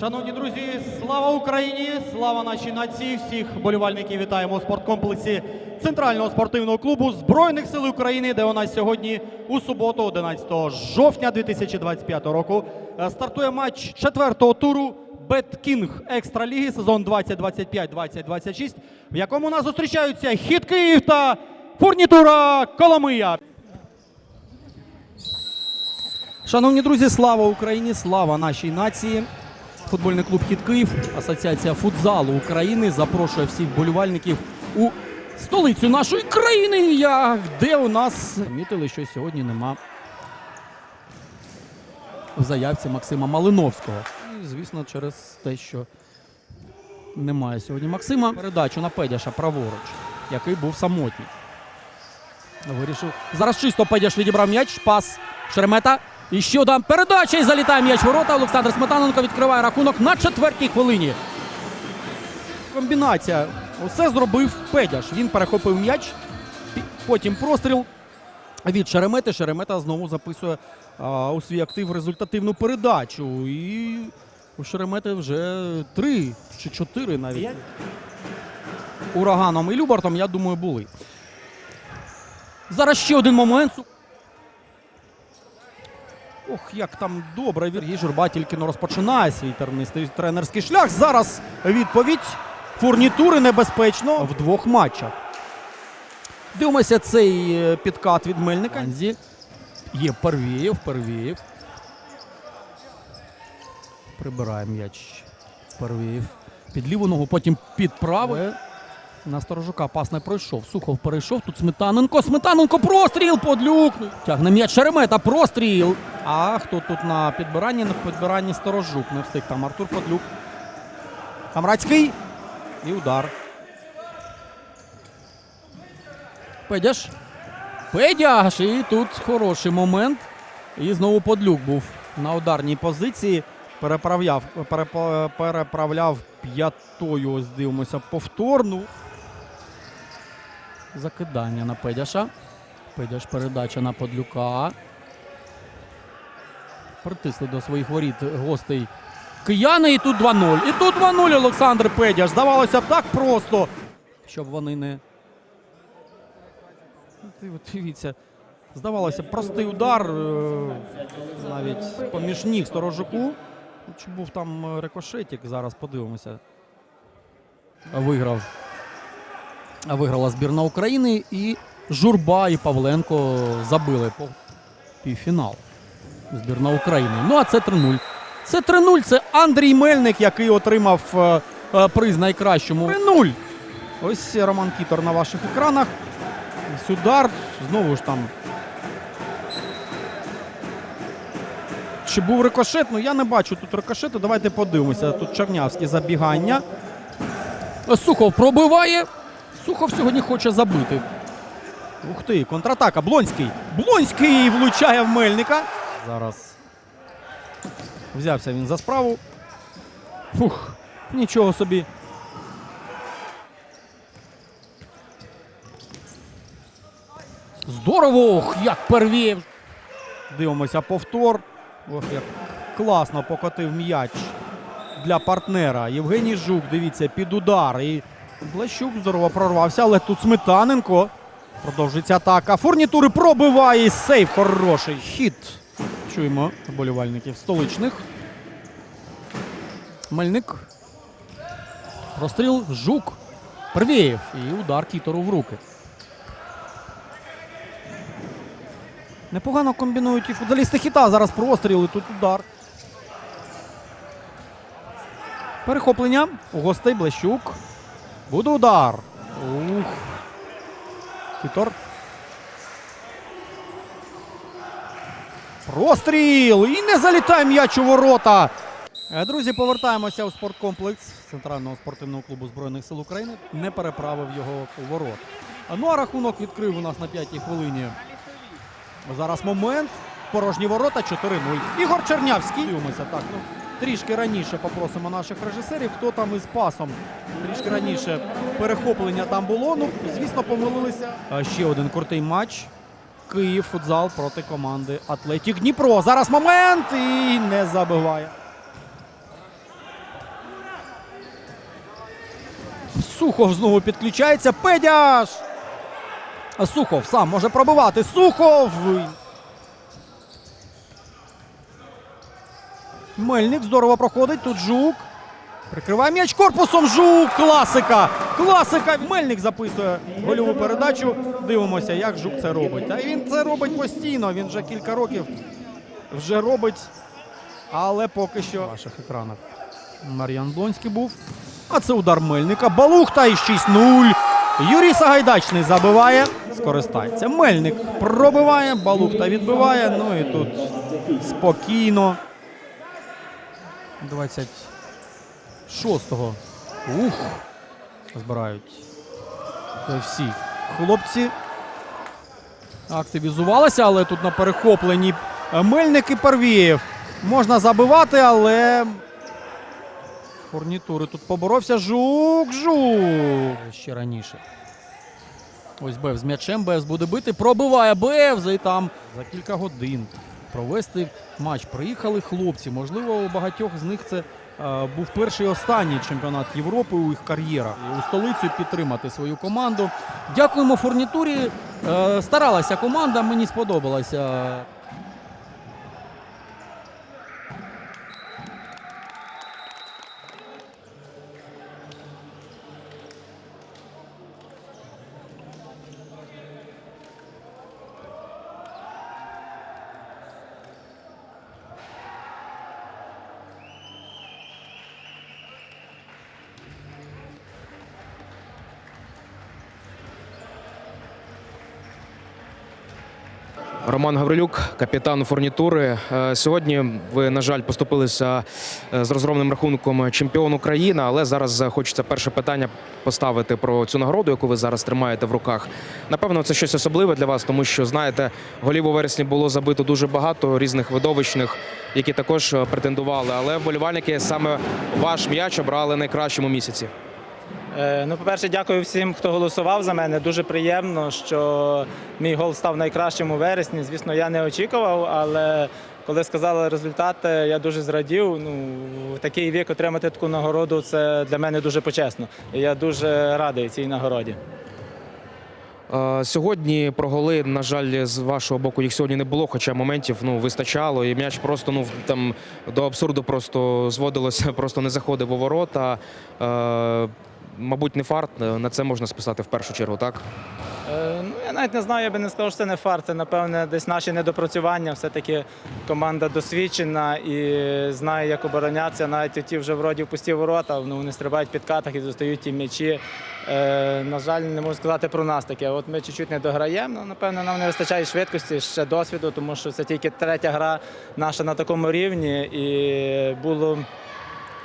Шановні друзі, слава Україні! Слава нашій нації! Всіх болівальників вітаємо у спорткомплексі Центрального спортивного клубу Збройних сил України, де у нас сьогодні у суботу, 11 жовтня 2025 року, е, стартує матч четвертого туру Беткінг Екстраліги сезон 2025-2026, в якому нас зустрічаються Хіт Київ та Фурнітура Коломия. Шановні друзі, слава Україні! Слава нашій нації! Футбольний клуб Хіт Київ, Асоціація футзалу України запрошує всіх болівальників у столицю нашої країни, я- де у нас помітили, що сьогодні нема в заявці Максима Малиновського. І, звісно, через те, що немає сьогодні Максима. Передачу на Педяша праворуч, який був самотній. Вирішив. Зараз чисто Педяш відібрав м'яч. Пас Шеремета. І ще одна передача і залітає м'яч ворота. Олександр Сметаненко відкриває рахунок на четвертій хвилині. Комбінація. Усе зробив Педяш. Він перехопив м'яч. Потім простріл від Шеремети. Шеремета знову записує а, у свій актив результативну передачу. І у Шеремети вже три чи чотири навіть. Ураганом і Любартом, я думаю, були. Зараз ще один момент. Ох, як там добре. Сергій Журба тільки розпочинає свій тернистий тренерський шлях. Зараз відповідь. Фурнітури небезпечно в двох матчах. Дивимося цей е, підкат від Мельника. Є Первієв, Первієв. Прибирає м'яч. Первієв. Під ліву ногу, потім під праву. На сторожука пас не пройшов. Сухов перейшов. Тут Сметаненко. Сметаненко простріл подлюк. Тягне м'яч Шеремета. Простріл. А хто тут на підбиранні? На підбиранні сторожук. Не встиг там Артур Подлюк. Камрацький. І удар. Педяш. Педяш. І тут хороший момент. І знову Подлюк був на ударній позиції. Переправляв, переправляв п'ятою. Ось дивимося повторну. Закидання на Педяша. Педяш передача на Подлюка. Притисли до своїх воріт гостей кияни. І тут 2-0. І тут 2-0 Олександр Педяш. Здавалося б так просто. Щоб вони не. Дивіться. Здавалося, простий удар. е, Навіть поміж ніг сторожуку. Чи був там е, рикошетик? Зараз подивимося. Виграв. Виграла збірна України і Журба і Павленко забили по півфінал. Збірна України. Ну а це 3-0. Це 3-0. Це Андрій Мельник, який отримав е, е, приз найкращому. 3-0. Ось Роман Кітор на ваших екранах. Ось Удар. Знову ж там. Чи був рикошет? Ну я не бачу тут рикошету. Давайте подивимося. Тут Чернявське забігання. Сухов пробиває. Сухов сьогодні хоче забити. Ух ти, контратака. Блонський. Блонський влучає в Мельника. Зараз взявся він за справу. Фух, нічого собі. Здорово! Ох, як первів. Дивимося повтор. Ох, як класно покотив м'яч для партнера. Євгеній Жук, дивіться, під удар. І Блащук здорово прорвався, але тут Сметаненко. Продовжується атака. Фурнітури пробиває. і Сейв хороший. Хід. Чуємо вболівальників столичних. Мельник. Простріл Жук. Первєєв. І удар Кітору в руки. Непогано комбінують і футболісти хіта. Зараз простріл і тут удар. Перехоплення. У гостей Блещук. Буде удар. Ух. Хітор. Простріл! І не залітає м'яч у ворота. Е, Друзі, повертаємося у спорткомплекс Центрального спортивного клубу Збройних сил України. Не переправив його у ворот. Ну а рахунок відкрив у нас на п'ятій хвилині. Зараз момент. Порожні ворота 4-0. Ігор Чернявський. Так. Трішки раніше попросимо наших режисерів, хто там із пасом. Трішки раніше перехоплення там було. Ну, звісно, помилилися. Ще один крутий матч. Київ футзал проти команди Атлетік Дніпро. Зараз момент і не забиває. Сухов знову підключається. Педяш! Сухов сам може пробивати. Сухов. Мельник здорово проходить. Тут жук. Прикриває м'яч корпусом. Жук! Класика! Класика! Мельник записує гольову передачу. Дивимося, як жук це робить. Та він це робить постійно. Він вже кілька років вже робить. Але поки що в ваших екранах. Мар'ян Донський був. А це удар Мельника. Балухта і 6-0. Юрій Сагайдачний забиває. Скористається. Мельник пробиває, Балухта відбиває. Ну і тут спокійно. 26-го. Ух. Збирають всі хлопці. Активізувалися, але тут на перехопленні Мельник і Парвієв. Можна забивати, але фурнітури тут поборовся. Жук, жук. Ще раніше. Ось Бевз з м'ячем. Бевз буде бити. Пробиває Бевза і там за кілька годин провести матч. Приїхали хлопці. Можливо, у багатьох з них це е, був перший останній чемпіонат Європи у їх кар'єрах. У столицю підтримати свою команду. Дякуємо фурнітурі. Е, старалася команда, мені сподобалася. Роман Гаврилюк, капітан фурнітури. Е, Сьогодні ви, на жаль, поступилися е, з розгромним рахунком чемпіон України, але зараз хочеться перше питання поставити про цю нагороду, яку ви зараз тримаєте в руках. Напевно, це щось особливе для вас, тому що знаєте, голів у вересні було забито дуже багато різних видовищних, які також е, претендували. Але вболівальники саме ваш м'яч обрали найкращому місяці. Е, Ну, по-перше, дякую всім, хто голосував за мене. Дуже приємно, що мій гол став найкращим у вересні. Звісно, я не очікував, але коли сказали результати, я дуже зрадів. Ну, такий вік отримати таку нагороду це для мене дуже почесно. І я дуже радий цій нагороді. Е, Сьогодні про голи, на жаль, з вашого боку їх сьогодні не було, хоча моментів ну вистачало, і м'яч просто ну там до абсурду просто зводилося, просто не заходив у ворота. Мабуть, не фарт. На це можна списати в першу чергу, так? Е, Ну, я навіть не знаю, я би не сказав, що це не фарт. Це, напевне, десь наші недопрацювання. Все-таки команда досвідчена і знає, як оборонятися. Навіть ті вже вроді в пусті ворота, ну, вони стрибають в підкатах і достають ті м'ячі. Е, на жаль, не можу сказати про нас таке. От ми чуть-чуть не дограємо. Ну, напевно, нам не вистачає швидкості, ще досвіду, тому що це тільки третя гра наша на такому рівні. І було.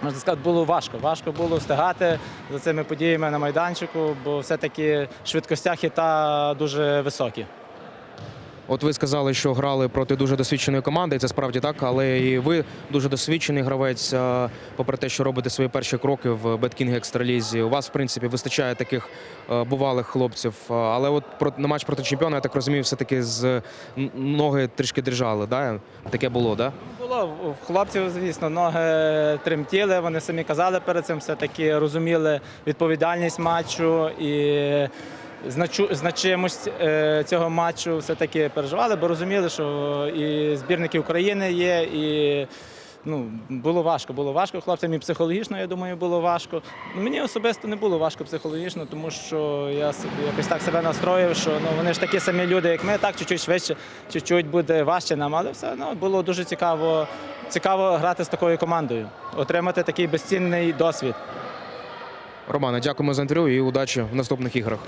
Можна сказати, було важко. Важко було встигати за цими подіями на майданчику, бо все-таки швидкостя хіта дуже високі. От ви сказали, що грали проти дуже досвідченої команди, і це справді так, але і ви дуже досвідчений гравець, попри те, що робите свої перші кроки в Беткінг Екстралізі. У вас, в принципі, вистачає таких бувалих хлопців. Але от на матч проти чемпіона, я так розумію, все-таки з ноги трішки держали. Да? Таке було, да? Було в хлопців, звісно, ноги тремтіли. Вони самі казали перед цим, все-таки розуміли відповідальність матчу і значимость е, цього матчу все-таки переживали, бо розуміли, що і збірники України є, і ну, було важко. Було важко хлопцям і психологічно, я думаю, було важко. Мені особисто не було важко психологічно, тому що я собі якось так себе настроїв, що ну, вони ж такі самі люди, як ми, так, чуть-чуть швидше, чуть-чуть буде важче нам, але все одно було дуже цікаво, цікаво грати з такою командою, отримати такий безцінний досвід. Романе, дякуємо за інтерв'ю і удачі в наступних іграх.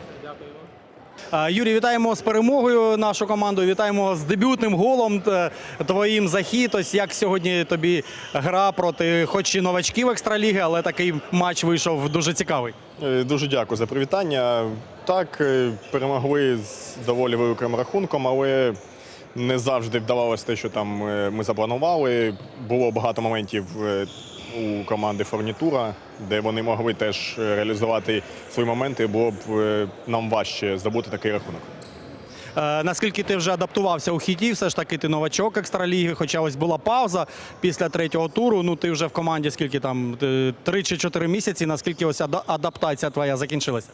Юрій, вітаємо з перемогою нашу команду. Вітаємо з дебютним голом е, твоїм захід. Ось як сьогодні тобі гра проти, хоч і новачків екстраліги, але такий матч вийшов дуже цікавий. Е, Дуже дякую за привітання. Так, е, перемогли з доволі великим рахунком, але не завжди вдавалося те, що там ми запланували. Було багато моментів у команди Форнітура, де вони могли теж реалізувати свої моменти. Було б е, нам важче здобути такий рахунок. Е, наскільки ти вже адаптувався у хіті, все ж таки ти новачок екстраліги, хоча ось була пауза після третього туру. Ну ти вже в команді скільки там е, три чи чотири місяці. Наскільки ось адаптація твоя закінчилася?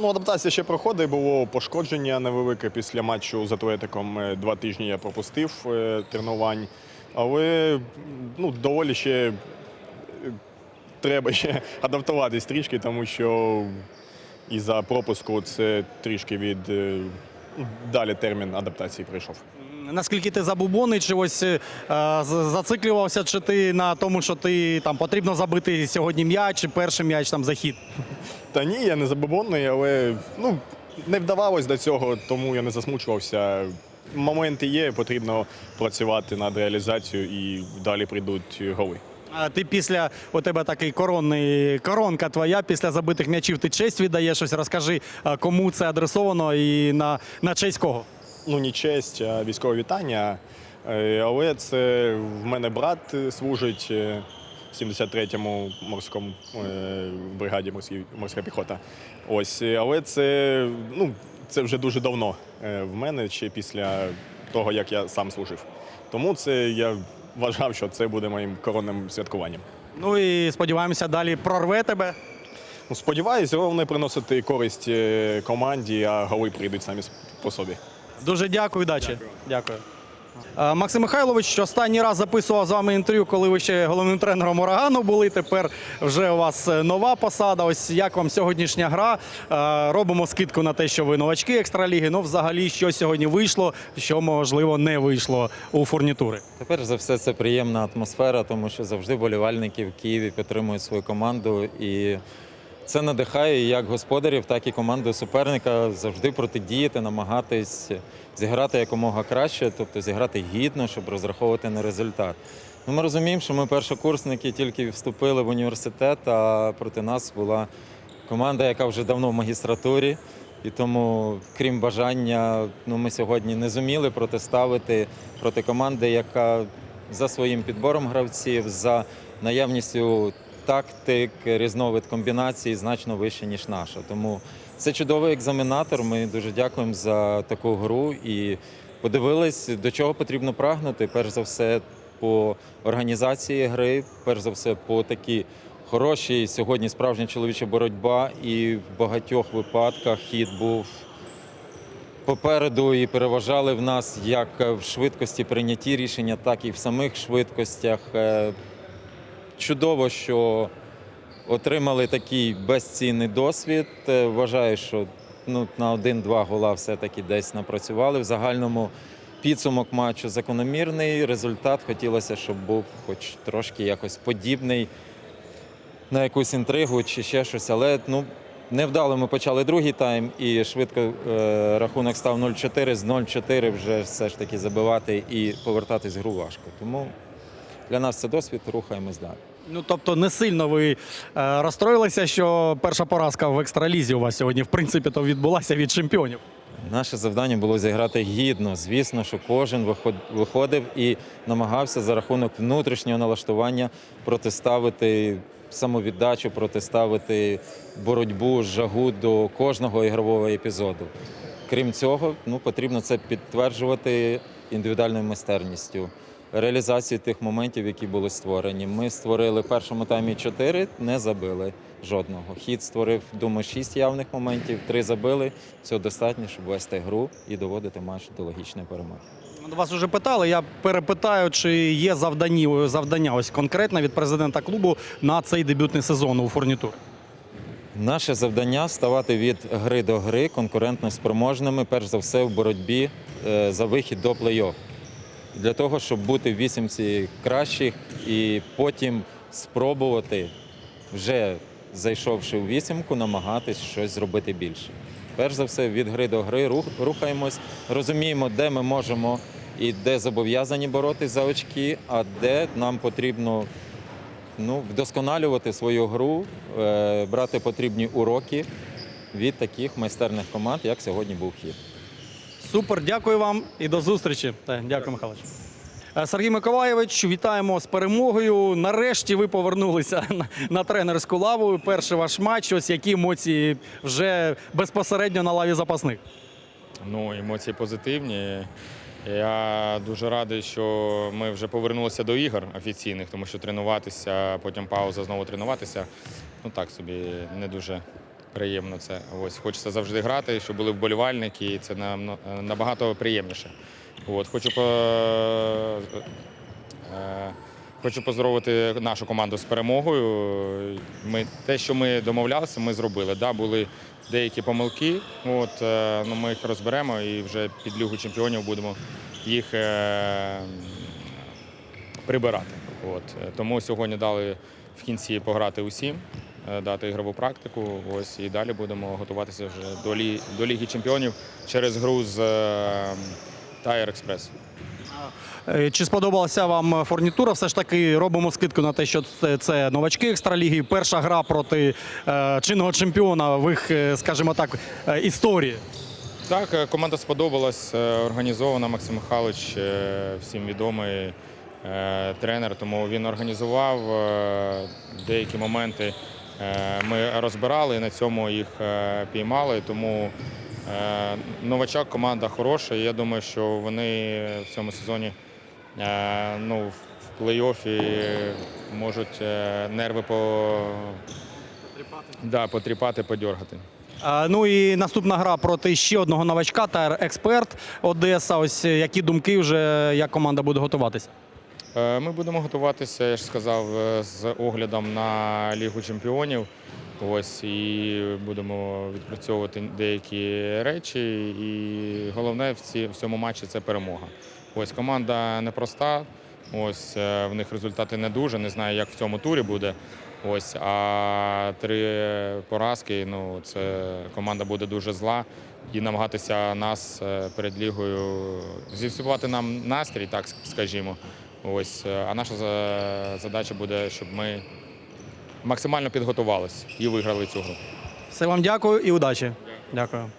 Ну, адаптація ще проходить, було пошкодження невелике після матчу з Атлетиком. Два тижні я пропустив тренувань. Але ну, доволі ще треба ще адаптуватись трішки, тому що із-за пропуску це трішки від е, далі термін адаптації прийшов. Наскільки ти забубонний, чи ось е, зациклювався, чи ти на тому, що ти там потрібно забити сьогодні м'яч, чи перший м'яч там захід? Та ні, я не забобонний, але ну, не вдавалось до цього, тому я не засмучувався. Моменти є, потрібно працювати над реалізацією і далі прийдуть голи. А ти після у тебе такий коронний коронка твоя після забитих м'ячів. Ти честь віддаєш щось. Розкажи, кому це адресовано і на, на честь кого? Ну, не честь, а військове вітання. Е, Але це в мене брат служить е, в 73-му морському е, бригаді морська піхота. Ось, але це, ну, це вже дуже давно в мене, ще після того, як я сам служив. Тому це я вважав, що це буде моїм коронним святкуванням. Ну і сподіваємося, далі прорве тебе. Ну, сподіваюсь, головне приносити користь е, команді, а голи прийдуть самі по собі. Дуже дякую, удачі. Дякую. А, Максим Михайлович, останній раз записував з вами інтерв'ю, коли ви ще головним тренером урагану були. Тепер вже у вас е, нова посада. Ось як вам сьогоднішня гра? Робимо скидку на те, що ви новачки екстраліги. Ну, взагалі, що сьогодні вийшло, що можливо не вийшло у фурнітури. Тепер за все це приємна атмосфера, тому що завжди болівальники в Києві підтримують свою команду. І це надихає як господарів, так і команду суперника завжди протидіяти, намагатись зіграти якомога краще, тобто зіграти гідно, щоб розраховувати на результат. Ну, ми розуміємо, що ми першокурсники тільки вступили в університет, а проти нас була команда, яка вже давно в магістратурі. І тому, крім бажання, ну ми сьогодні не зуміли протиставити проти команди, яка за своїм підбором гравців, за наявністю тактик, різновид комбінацій значно вище, ніж наша. Тому це чудовий екзаменатор. Ми дуже дякуємо за таку гру і подивились, до чого потрібно прагнути. Перш за все, по організації гри, перш за все, по такій хорошій сьогодні справжня чоловіча боротьба, і в багатьох випадках хід був попереду і переважали в нас як в швидкості прийнятті рішення, так і в самих швидкостях. Чудово, що отримали такий безцінний досвід. Е, Вважаю, що ну, на один-два гола все-таки десь напрацювали. В загальному підсумок матчу закономірний. Результат хотілося, щоб був хоч трошки якось подібний на якусь інтригу чи ще щось. Але ну, невдало ми почали другий тайм і швидко е, рахунок став 0-4. З 0-4 вже все ж таки забивати і повертатись в гру важко. Тому для нас це досвід, рухаємось далі. Ну тобто не сильно ви е, розстроїлися, що перша поразка в екстралізі у вас сьогодні, в принципі, то відбулася від чемпіонів. Наше завдання було зіграти гідно. Звісно, що кожен виходив і намагався за рахунок внутрішнього налаштування протиставити самовіддачу, протиставити боротьбу, жагу до кожного ігрового епізоду. Крім цього, ну потрібно це підтверджувати індивідуальною майстерністю. Реалізацію тих моментів, які були створені. Ми створили в першому таймі чотири, не забили жодного. Хід створив, думаю, шість явних моментів, три забили. Цього достатньо, щоб вести гру і доводити матч до логічної перемоги. Ну, Вас вже питали. Я перепитаю, чи є завдані, завдання ось конкретно від президента клубу на цей дебютний сезон у фурнітур. Наше завдання ставати від гри до гри конкурентно спроможними, перш за все, в боротьбі е, за вихід до плей-офф. Для того, щоб бути в вісімці кращих і потім спробувати, вже зайшовши в вісімку, намагатись щось зробити більше. Перш за все, від гри до гри рух- рухаємось, розуміємо, де ми можемо і де зобов'язані боротись за очки, а де нам потрібно ну, вдосконалювати свою гру, е, брати потрібні уроки від таких майстерних команд, як сьогодні був хід. Супер, дякую вам і до зустрічі. Дякую, Михайлович. Е, Сергій Миколаєвич, вітаємо з перемогою. Нарешті ви повернулися на тренерську лаву. Перший ваш матч. Ось які емоції вже безпосередньо на лаві запасних. Ну, емоції позитивні. Я дуже радий, що ми вже повернулися до ігор офіційних, тому що тренуватися, потім пауза, знову тренуватися. Ну так собі не дуже приємно це. Ось хочеться завжди грати, щоб були вболівальники, і це нам е, набагато приємніше. От, хочу по... е, Хочу поздоровити нашу команду з перемогою. Ми, те, що ми домовлялися, ми зробили. Да, були деякі помилки, от, е, ну, ми їх розберемо і вже під Лігу чемпіонів будемо їх е, прибирати. От. Тому сьогодні дали в кінці пограти усім, дати ігрову практику. Ось, і далі будемо готуватися вже до, лі, до Ліги чемпіонів через гру з е, Express. Е, Чи сподобалася вам фурнітура? Все ж таки робимо скидку на те, що це, новачки екстраліги. Перша гра проти е, чинного чемпіона в їх, е, скажімо так, е, історії. Так, е, команда сподобалась, е, організована. Максим Михайлович, е, всім відомий е, тренер, тому він організував е, деякі моменти. Е, Ми розбирали, і на цьому їх е, піймали. Тому е, новачок команда хороша. і Я думаю, що вони в цьому сезоні ну, в плей-офі можуть нерви по... Да, потріпати, подьоргати. Е, Ну і наступна гра проти ще одного новачка, та експерт Одеса. Ось які думки вже як команда буде готуватися? Е, Ми будемо готуватися, я ж сказав, е, з оглядом на Лігу чемпіонів. Ось і будемо відпрацьовувати деякі речі. І головне в, цьому матчі це перемога. Ось команда непроста. Ось е, в них результати не дуже. Не знаю, як в цьому турі буде. Ось, а три поразки. Ну це команда буде дуже зла і намагатися нас перед лігою зіпсувати нам настрій, так скажімо. Ось, е, а наша задача буде, щоб ми максимально підготувалися і виграли цю гру. Все вам дякую і удачі. Дякую.